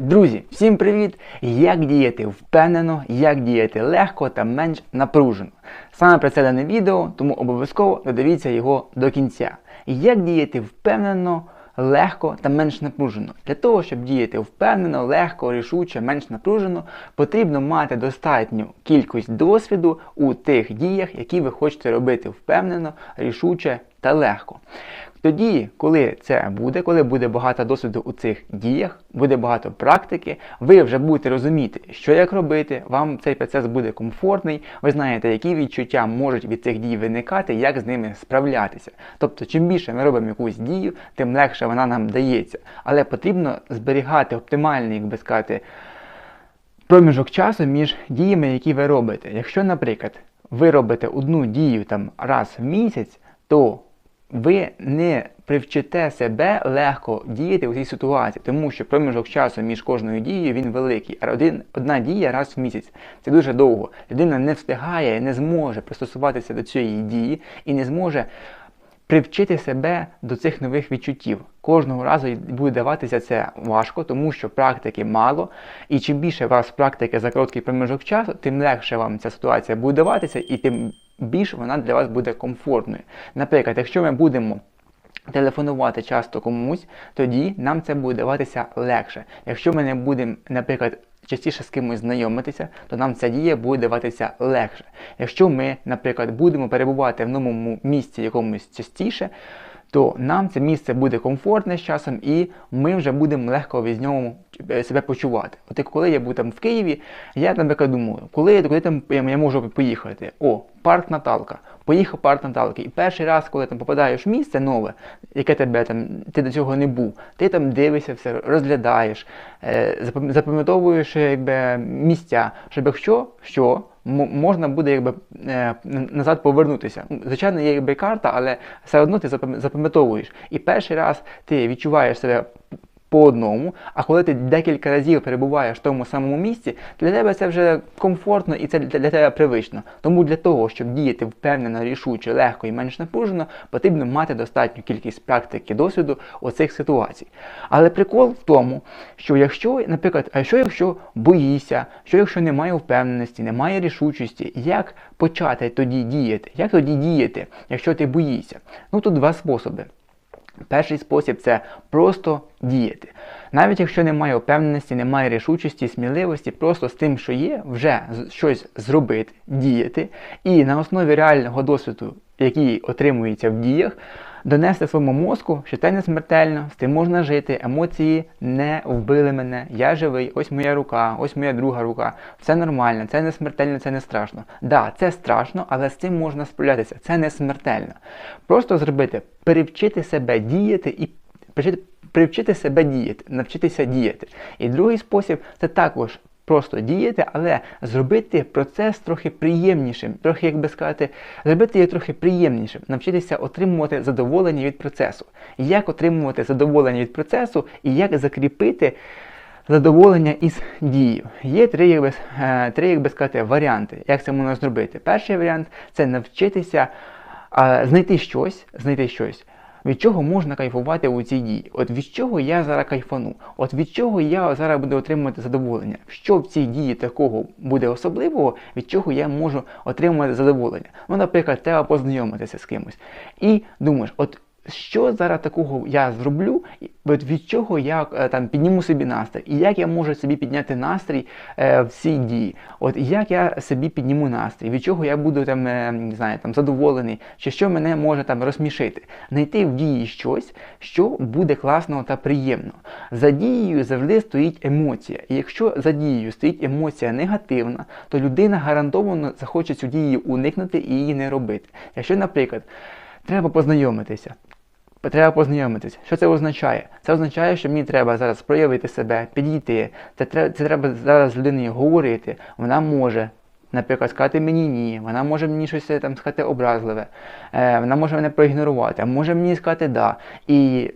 Друзі, всім привіт! Як діяти впевнено, як діяти легко та менш напружено. Саме про це дане відео, тому обов'язково додивіться його до кінця. Як діяти впевнено, легко та менш напружено. Для того, щоб діяти впевнено, легко, рішуче, менш напружено, потрібно мати достатню кількість досвіду у тих діях, які ви хочете робити впевнено, рішуче та легко. Тоді, коли це буде, коли буде багато досвіду у цих діях, буде багато практики, ви вже будете розуміти, що як робити, вам цей процес буде комфортний, ви знаєте, які відчуття можуть від цих дій виникати, як з ними справлятися. Тобто, чим більше ми робимо якусь дію, тим легше вона нам дається. Але потрібно зберігати оптимальний, як би сказати, проміжок часу між діями, які ви робите. Якщо, наприклад, ви робите одну дію там раз в місяць, то ви не привчите себе легко діяти у цій ситуації, тому що проміжок часу між кожною дією він великий. Один, одна дія раз в місяць це дуже довго. Людина не встигає, не зможе пристосуватися до цієї дії і не зможе привчити себе до цих нових відчуттів. Кожного разу буде даватися це важко, тому що практики мало. І чим більше у вас практики за короткий проміжок часу, тим легше вам ця ситуація буде даватися, і тим більш вона для вас буде комфортною. Наприклад, якщо ми будемо телефонувати часто комусь, тоді нам це буде даватися легше. Якщо ми не будемо, наприклад, частіше з кимось знайомитися, то нам ця дія буде даватися легше. Якщо ми, наприклад, будемо перебувати в новому місці якомусь частіше, то нам це місце буде комфортне з часом, і ми вже будемо легко від нього е, себе почувати. От коли я був там в Києві, я наприклад думаю, коли, коли там я можу поїхати? О, парк Наталка. Поїхав парк Наталки. І перший раз, коли там попадаєш в місце нове, яке тебе там, ти до цього не був, ти там дивишся все, розглядаєш, е, запам'ятовуєш якби, місця, щоб якщо що можна буде якби е, назад повернутися. Звичайно, є якби карта, але все одно ти запам'ятовуєш. І перший раз ти відчуваєш себе по одному, а коли ти декілька разів перебуваєш в тому самому місці, для тебе це вже комфортно і це для тебе привично. Тому для того, щоб діяти впевнено, рішуче, легко і менш напружено, потрібно мати достатню кількість практики досвіду оцих ситуацій. Але прикол в тому, що якщо, наприклад, а що якщо боїшся, що якщо немає впевненості, немає рішучості, як почати тоді діяти? Як тоді діяти, якщо ти боїшся? Ну тут два способи. Перший спосіб це просто діяти. Навіть якщо немає впевненості, немає рішучості, сміливості, просто з тим, що є, вже щось зробити, діяти, і на основі реального досвіду, який отримується в діях, донести своєму мозку, що це не смертельно, з тим можна жити, емоції не вбили мене, я живий, ось моя рука, ось моя друга рука. Все нормально, це не смертельно, це не страшно. Да, це страшно, але з цим можна справлятися. Це не смертельно. Просто зробити, перевчити себе діяти і привчити себе діяти, навчитися діяти. І другий спосіб це також просто діяти, але зробити процес трохи приємнішим, трохи, як би сказати, зробити його трохи приємнішим, навчитися отримувати задоволення від процесу. Як отримувати задоволення від процесу і як закріпити. Задоволення із дією. Є три, як би, е, три, як би сказати, варіанти, як це можна зробити. Перший варіант це навчитися а, знайти щось, знайти щось, від чого можна кайфувати у цій дії. От від чого я зараз кайфану, от від чого я зараз буду отримувати задоволення. Що в цій дії такого буде особливого, від чого я можу отримувати задоволення. Ну, наприклад, треба познайомитися з кимось. І думаєш, от що зараз такого я зроблю, від чого я е, там підніму собі настрій, і як я можу собі підняти настрій е, в цій дії. От як я собі підніму настрій, від чого я буду там, е, не знаю, там задоволений, чи що мене може там розсмішити. Знайти в дії щось, що буде класно та приємно. За дією завжди стоїть емоція. І якщо за дією стоїть емоція негативна, то людина гарантовано захоче цю дію уникнути і її не робити. Якщо, наприклад, треба познайомитися треба познайомитись. Що це означає? Це означає, що мені треба зараз проявити себе, підійти. Це треба, це треба зараз з людиною говорити. Вона може. Наприклад, сказати мені ні, вона може мені щось там сказати образливе, е, вона може мене проігнорувати, а може мені сказати да. І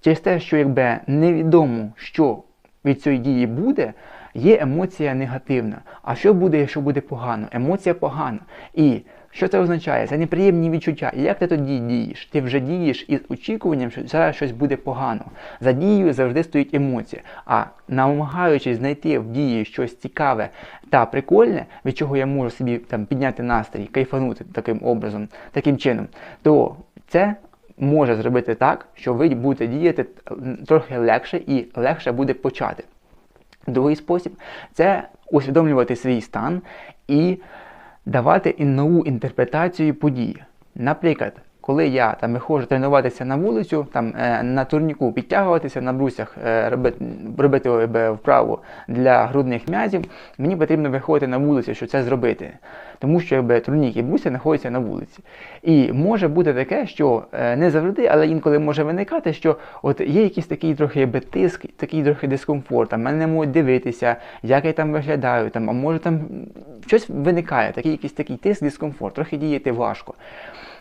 через те, що якби невідомо, що від цієї дії буде, є емоція негативна. А що буде, якщо буде погано? Емоція погана. І Що це означає? Це неприємні відчуття. Як ти тоді дієш? Ти вже дієш із очікуванням, що зараз щось буде погано. За дією завжди стоїть емоція. А намагаючись знайти в дії щось цікаве та прикольне, від чого я можу собі там підняти настрій, кайфанути таким образом, таким чином, то це може зробити так, що ви будете діяти трохи легше і легше буде почати. Другий спосіб це усвідомлювати свій стан і давати і нову інтерпретацію події. Наприклад, коли я там виходжу тренуватися на вулицю, там е, на турніку підтягуватися на брусях, е, робити робити вправу для грудних м'язів, мені потрібно виходити на вулицю, щоб це зробити. Тому що якби, турнік і знаходяться на вулиці. І може бути таке, що не завжди, але інколи може виникати, що от є якийсь такий трохи якби, тиск, такий трохи дискомфорт, а мене можуть дивитися, як я там виглядаю, там, а може там щось виникає, такий якийсь такий тиск, дискомфорт, трохи діяти важко.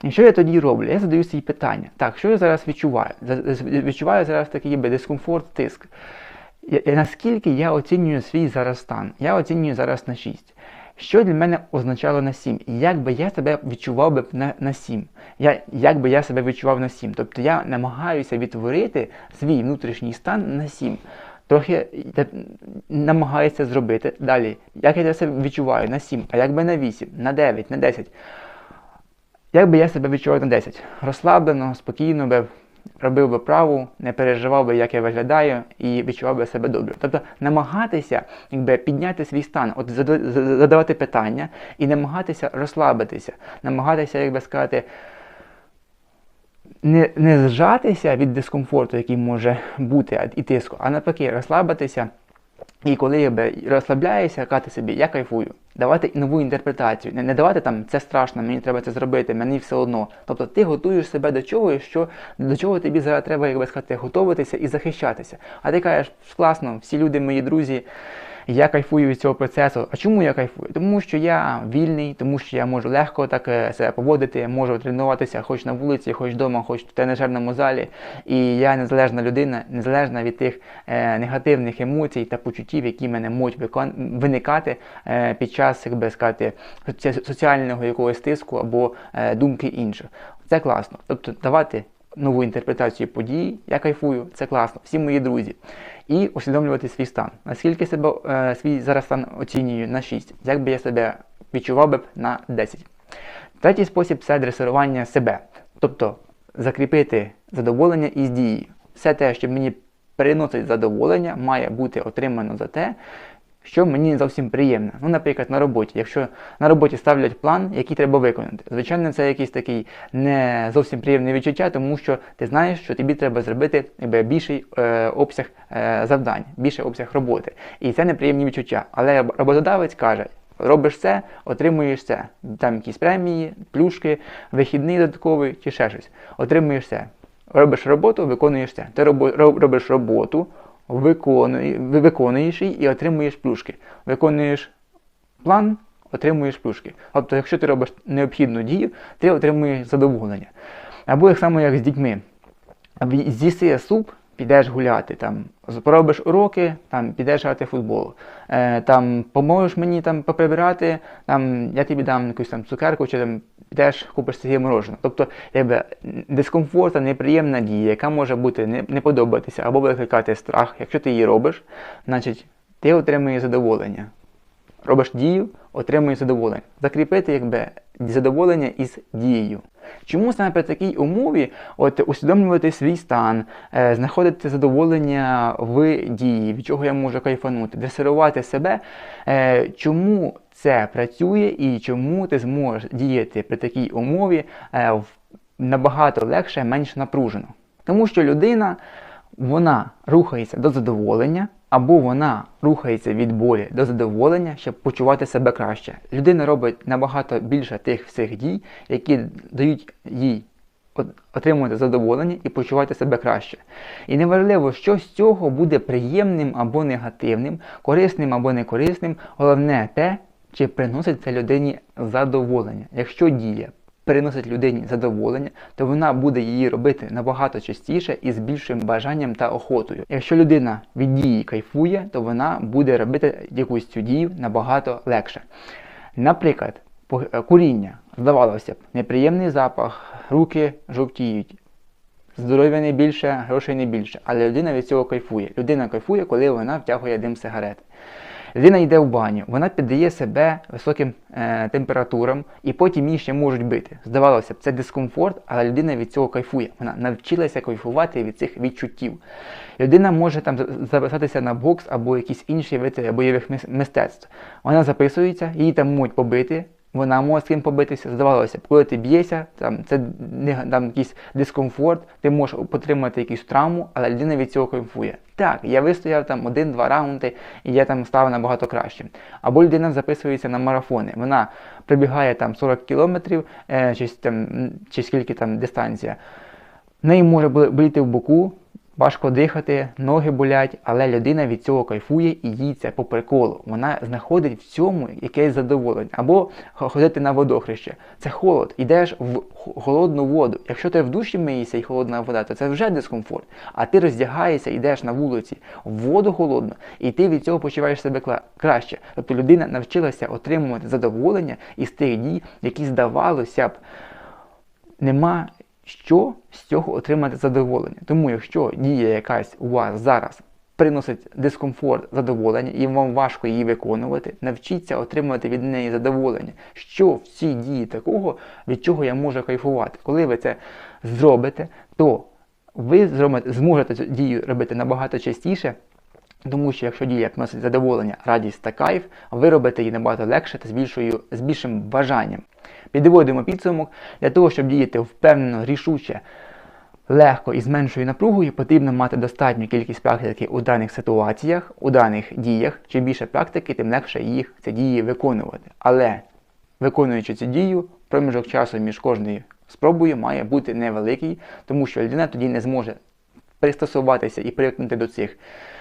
І що я тоді роблю? Я задаю свої питання. Так, що я зараз відчуваю? Відчуваю зараз такий дискомфорт, тиск. Наскільки я оцінюю свій зараз стан? Я оцінюю зараз на 6. Що для мене означало на 7? Як би я себе відчував би на на 7? Я, Як би я себе відчував на 7? Тобто я намагаюся відтворити свій внутрішній стан на 7. Трохи намагаюся зробити. Далі, як я себе відчуваю на 7, а як би на 8, на 9, на 10. Як би я себе відчував на 10? Розслаблено, спокійно би робив би праву, не переживав би, як я виглядаю, і відчував би себе добре. Тобто намагатися якби, підняти свій стан, от задавати питання і намагатися розслабитися, намагатися, як би сказати, не не зжатися від дискомфорту, який може бути і тиску, а навпаки, розслабитися. І коли я розслабляюся, кати собі, я кайфую, давати нову інтерпретацію, не, не давати там це страшно, мені треба це зробити, мені все одно. Тобто ти готуєш себе до чого, що до чого тобі зараз треба, як би сказати, готуватися і захищатися. А ти кажеш, класно, всі люди, мої друзі. Я кайфую від цього процесу. А чому я кайфую? Тому що я вільний, тому що я можу легко так е, себе поводити, можу тренуватися хоч на вулиці, хоч вдома, хоч в тренажерному залі. І я незалежна людина, незалежна від тих е, негативних емоцій та почуттів, які мене можуть виникати е, під час, як би сказати, соціального якогось тиску або е, думки інших. Це класно. Тобто давати нову інтерпретацію подій, я кайфую, це класно, всі мої друзі. І усвідомлювати свій стан. Наскільки себе е, свій зараз стан оцінюю на 6, як би я себе відчував би на 10. Третій спосіб це дресирування себе. Тобто закріпити задоволення із дією. Все те, що мені приносить задоволення, має бути отримано за те, що мені не зовсім приємно. Ну, наприклад, на роботі. Якщо на роботі ставлять план, який треба виконати. Звичайно, це якийсь такий не зовсім приємне відчуття, тому що ти знаєш, що тобі треба зробити якби, більший е, обсяг е, завдань, більший обсяг роботи. І це неприємні відчуття. Але роботодавець каже. Робиш це, отримуєш це. Там якісь премії, плюшки, вихідний додатковий чи ще щось. Отримуєш це. Робиш роботу, виконуєш це. Ти робиш роботу, виконуєш її і отримуєш плюшки. Виконуєш план, отримуєш плюшки. Тобто, якщо ти робиш необхідну дію, ти отримуєш задоволення. Або так само, як з дітьми. З'їси суп, підеш гуляти, там, поробиш уроки, там, підеш грати в футбол, е, там, поможеш мені там, поприбирати, там, я тобі дам якусь там цукерку чи там, підеш купиш собі морожене. Тобто якби, дискомфортна, неприємна дія, яка може бути не, не подобатися або викликати страх. Якщо ти її робиш, значить ти отримуєш задоволення. Робиш дію, отримуєш задоволення. Закріпити якби, задоволення із дією. Чому саме при такій умові от, усвідомлювати свій стан, е, знаходити задоволення в дії, від чого я можу кайфанути, дресирувати себе, е, чому це працює і чому ти зможеш діяти при такій умові е, набагато легше, менш напружено. Тому що людина вона рухається до задоволення, або вона рухається від болі до задоволення, щоб почувати себе краще. Людина робить набагато більше тих всіх дій, які дають їй отримувати задоволення і почувати себе краще. І неважливо, що з цього буде приємним або негативним, корисним або некорисним, головне те, чи приносить це людині задоволення. Якщо дія приносить людині задоволення, то вона буде її робити набагато частіше і з більшим бажанням та охотою. Якщо людина від дії кайфує, то вона буде робити якусь цю дію набагато легше. Наприклад, е, Куріння. Здавалося б, неприємний запах, руки жовтіють. Здоров'я не більше, грошей не більше. Але людина від цього кайфує. Людина кайфує, коли вона втягує дим сигарети. Людина йде в баню, вона піддає себе високим е, температурам, і потім її ще можуть бити. Здавалося б, це дискомфорт, але людина від цього кайфує. Вона навчилася кайфувати від цих відчуттів. Людина може там записатися на бокс або якісь інші види бойових мистецтв. Вона записується, її там можуть побити. Вона може з ким побитися, здавалося б, коли ти б'єшся, там це не там якийсь дискомфорт, ти можеш отримати якусь травму, але людина від цього кайфує. Так, я вистояв там один-два раунди, і я там став набагато краще. Або людина записується на марафони. Вона прибігає там 40 кілометрів, е, чи, там, чи скільки там дистанція. В неї може бо- боліти в боку, важко дихати, ноги болять, але людина від цього кайфує і їй це по приколу. Вона знаходить в цьому якесь задоволення. Або ходити на водохреще. Це холод. Йдеш в холодну воду. Якщо ти в душі миєшся і холодна вода, то це вже дискомфорт. А ти роздягаєшся, йдеш на вулиці в воду холодну, і ти від цього почуваєш себе краще. Тобто людина навчилася отримувати задоволення із тих дій, які здавалося б нема що з цього отримати задоволення. Тому якщо дія якась у вас зараз приносить дискомфорт, задоволення, і вам важко її виконувати, навчіться отримувати від неї задоволення. Що в цій дії такого, від чого я можу кайфувати. Коли ви це зробите, то ви зможете цю дію робити набагато частіше. Тому що якщо дія приносить задоволення, радість та кайф, ви робите її набагато легше та з, більшою, з більшим бажанням. Підводимо підсумок, для того, щоб діяти впевнено, рішуче, легко і з меншою напругою, потрібно мати достатню кількість практики у даних ситуаціях, у даних діях. Чим більше практики, тим легше їх ці дії виконувати. Але виконуючи цю дію, проміжок часу між кожною спробою має бути невеликий, тому що людина тоді не зможе пристосуватися і привикнути до цих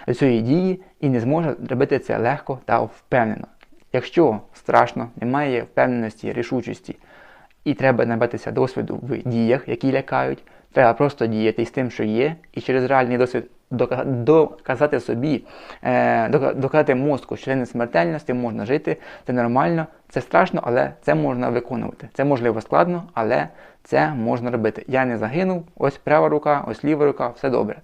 до цієї дії і не зможе робити це легко та впевнено. Якщо страшно, немає впевненості, рішучості, і треба набратися досвіду в діях, які лякають, треба просто діяти з тим, що є, і через реальний досвід дока- доказати собі, е, доказати мозку, що це не смертельно, можна жити, це нормально, це страшно, але це можна виконувати. Це можливо складно, але це можна робити. Я не загинув, ось права рука, ось ліва рука, все добре.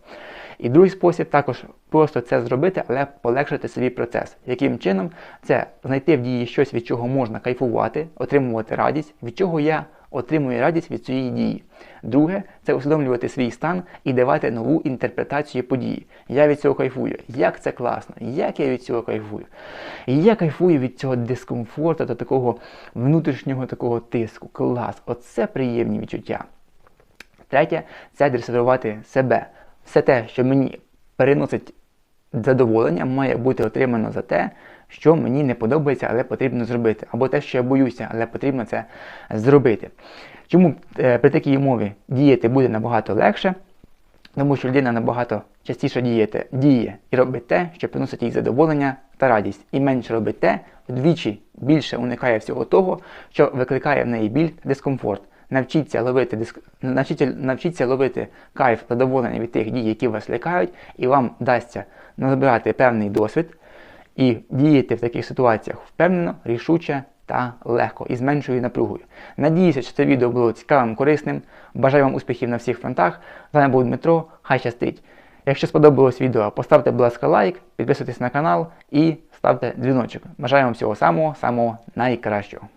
І другий спосіб також просто це зробити, але полегшити собі процес. Яким чином це знайти в дії щось, від чого можна кайфувати, отримувати радість, від чого я отримую радість від цієї дії. Друге це усвідомлювати свій стан і давати нову інтерпретацію події. Я від цього кайфую. Як це класно, як я від цього кайфую. І я кайфую від цього дискомфорту та такого внутрішнього такого тиску. Клас, оце приємні відчуття. Третє це дресирувати себе. Все те, що мені переносить задоволення, має бути отримано за те, що мені не подобається, але потрібно зробити. Або те, що я боюся, але потрібно це зробити. Чому е, при такій умові діяти буде набагато легше? Тому що людина набагато частіше діяти, діє і робить те, що приносить їй задоволення та радість, і менше робить те, вдвічі більше уникає всього того, що викликає в неї біль та дискомфорт. Навчіться ловити диск... навчіться, навчіться ловити кайф задоволення від тих дій, які вас лякають, і вам вдасться назбирати певний досвід і діяти в таких ситуаціях впевнено, рішуче та легко і з меншою напругою. Надіюся, що це відео було цікавим, корисним. Бажаю вам успіхів на всіх фронтах. З вами був Дмитро. Хай щастить! Якщо сподобалось відео, поставте, будь ласка, лайк, підписуйтесь на канал і ставте дзвіночок. Бажаю вам всього самого, самого найкращого.